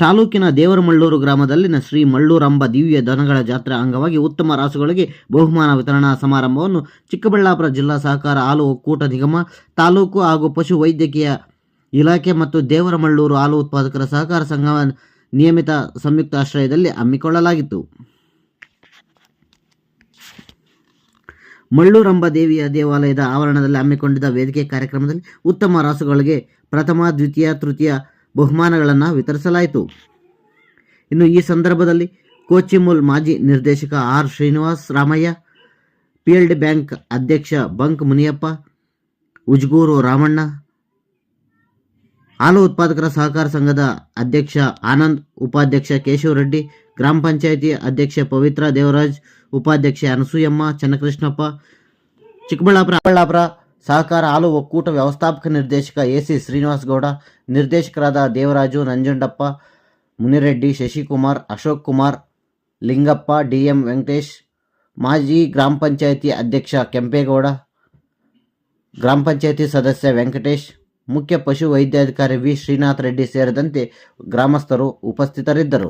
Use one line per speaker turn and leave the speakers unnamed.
ತಾಲೂಕಿನ ದೇವರಮಳ್ಳೂರು ಗ್ರಾಮದಲ್ಲಿನ ಶ್ರೀ ಮಳ್ಳೂರಂಬ ದಿವ್ಯ ದನಗಳ ಜಾತ್ರೆ ಅಂಗವಾಗಿ ಉತ್ತಮ ರಾಸುಗಳಿಗೆ ಬಹುಮಾನ ವಿತರಣಾ ಸಮಾರಂಭವನ್ನು ಚಿಕ್ಕಬಳ್ಳಾಪುರ ಜಿಲ್ಲಾ ಸಹಕಾರ ಹಾಲು ಒಕ್ಕೂಟ ನಿಗಮ, ತಾಲೂಕು ಹಾಗೂ ಪಶು ವೈದ್ಯಕೀಯ ಇಲಾಖೆ ಮತ್ತು ದೇವರಮಳ್ಳೂರು ಹಾಲು ಉತ್ಪಾದಕರ ಸಹಕಾರ ಸಂಘ ನಿಯಮಿತ ಸಂಯುಕ್ತ ಆಶ್ರಯದಲ್ಲಿ ಹಮ್ಮಿಕೊಳ್ಳಲಾಗಿತ್ತು. ಮಳ್ಳೂರಂಬ ದೇವಿಯ ದೇವಾಲಯದ ಆವರಣದಲ್ಲಿ ಹಮ್ಮಿಕೊಂಡಿದ್ದ ವೇದಿಕೆ ಕಾರ್ಯಕ್ರಮದಲ್ಲಿ ಉತ್ತಮ ರಾಸುಗಳಿಗೆ ಪ್ರಥಮ, ದ್ವಿತೀಯ, ತೃತೀಯ ಬಹುಮಾನಗಳನ್ನು ವಿತರಿಸಲಾಯಿತು. ಇನ್ನು ಈ ಸಂದರ್ಭದಲ್ಲಿ ಕೋಚಿಮುಲ್ ಮಾಜಿ ನಿರ್ದೇಶಕ R Srinivas Ramaiah, PLD bank ಅಧ್ಯಕ್ಷ ಬಂಕ್ ಮುನಿಯಪ್ಪ, ಉಜ್ಗೂರು ರಾಮಣ್ಣ, ಹಾಲು ಉತ್ಪಾದಕರ ಸಹಕಾರ ಸಂಘದ ಅಧ್ಯಕ್ಷ ಆನಂದ್, ಉಪಾಧ್ಯಕ್ಷ ಕೇಶವ ರೆಡ್ಡಿ ಗ್ರಾಮ ಪಂಚಾಯಿತಿ ಅಧ್ಯಕ್ಷ ಪವಿತ್ರ ದೇವರಾಜ್, ಉಪಾಧ್ಯಕ್ಷೆ ಅನಸೂಯಮ್ಮ, ಚನ್ನಕೃಷ್ಣಪ್ಪ ಚಿಕ್ಕಬಳ್ಳಾಪುರ ಚಿಕ್ಕಬಳ್ಳಾಪುರ ಸಹಕಾರ ಹಾಲು ಒಕ್ಕೂಟ ವ್ಯವಸ್ಥಾಪಕ ನಿರ್ದೇಶಕ ಎಸಿ ಶ್ರೀನಿವಾಸ್ ಗೌಡ ನಿರ್ದೇಶಕರಾದ ದೇವರಾಜು ನಂಜುಂಡಪ್ಪ ಮುನಿರೆಡ್ಡಿ ಶಶಿಕುಮಾರ್ ಅಶೋಕ್ ಕುಮಾರ್ ಲಿಂಗಪ್ಪ ಡಿಎಂ ವೆಂಕಟೇಶ್ ಮಾಜಿ ಗ್ರಾಮ ಪಂಚಾಯಿತಿ ಅಧ್ಯಕ್ಷ ಕೆಂಪೇಗೌಡ ಗ್ರಾಮ ಪಂಚಾಯಿತಿ ಸದಸ್ಯ ವೆಂಕಟೇಶ್ ಮುಖ್ಯ ಪಶು ವೈದ್ಯಾಧಿಕಾರಿ ವಿ ಶ್ರೀನಾಥ್ ರೆಡ್ಡಿ ಸೇರಿದಂತೆ ಗ್ರಾಮಸ್ಥರು ಉಪಸ್ಥಿತರಿದ್ದರು